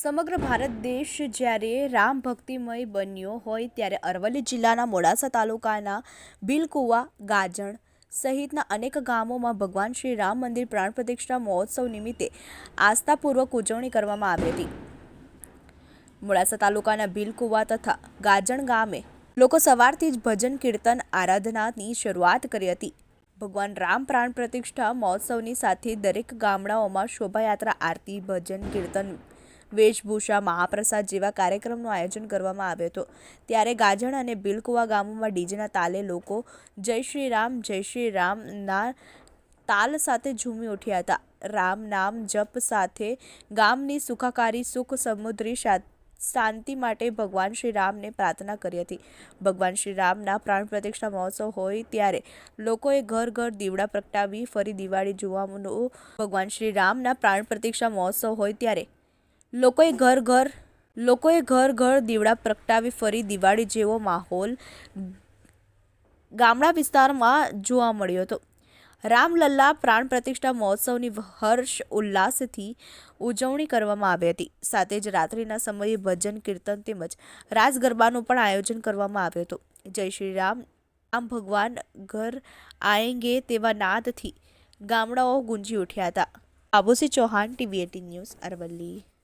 સમગ્ર ભારત દેશ જ્યારે રામ ભક્તિમય બન્યો હોય ત્યારે અરવલ્લી જિલ્લાના મોડાસા તાલુકાના બિલકુવા, ગાજણ સહિતના અનેક ગામોમાં ભગવાન શ્રી રામ મંદિર પ્રાણ પ્રતિષ્ઠા મહોત્સવ નિમિત્તે આસ્થાપૂર્વક ઉજવણી કરવામાં આવી હતી. મોડાસા તાલુકાના બિલકુવા તથા ગાજણ ગામે લોકો સવારથી જ ભજન, કીર્તન, આરાધનાની શરૂઆત કરી હતી. ભગવાન રામ પ્રાણ પ્રતિષ્ઠા મહોત્સવની સાથે દરેક ગામડાઓમાં શોભાયાત્રા, આરતી, ભજન, કીર્તન વેશભૂષા મહાપ્રસાદ જેવા કાર્યક્રમનું આયોજન કરવામાં આવ્યું હતું. ત્યારે ગાજણ અને બિલકુવા ગામોમાં ડીજેના તાલે લોકો જય શ્રી રામ, જય શ્રી રામના તાલ સાથે ઝૂમી ઉઠ્યા હતા. રામ નામ જપ સાથે ગામની સુખાકારી, સુખ સમુદ્રી શા- શાંતિ માટે ભગવાન શ્રી રામને પ્રાર્થના કરી હતી. ભગવાન શ્રી રામના પ્રાણ પ્રતિષ્ઠા મહોત્સવ હોય ત્યારે લોકોએ ઘર ઘર દીવડા પ્રગટાવી ફરી દિવાળી જોવાનું ભગવાન શ્રી રામના પ્રાણ પ્રતિષ્ઠા મહોત્સવ હોય ત્યારે લોકોએ ઘર ઘર, લોકોએ ઘર ઘર દીવડા પ્રગટાવી ફરી દિવાળી જેવો માહોલ ગામડા વિસ્તારમાં જોવા મળ્યો હતો. રામલલ્લા પ્રાણ પ્રતિષ્ઠા મહોત્સવની હર્ષ ઉલ્લાસથી ઉજવણી કરવામાં આવી હતી. સાથે જ રાત્રિના સમયે ભજન, કીર્તન તેમજ રાસ ગરબાનું પણ આયોજન કરવામાં આવ્યું હતું. જય શ્રી રામ, આમ ભગવાન ઘર આએંગે તેવા નાદથી ગામડાઓ ગુંજી ઉઠ્યા હતા. આબુસી Chauhan, TV eighteen news, Aravalli.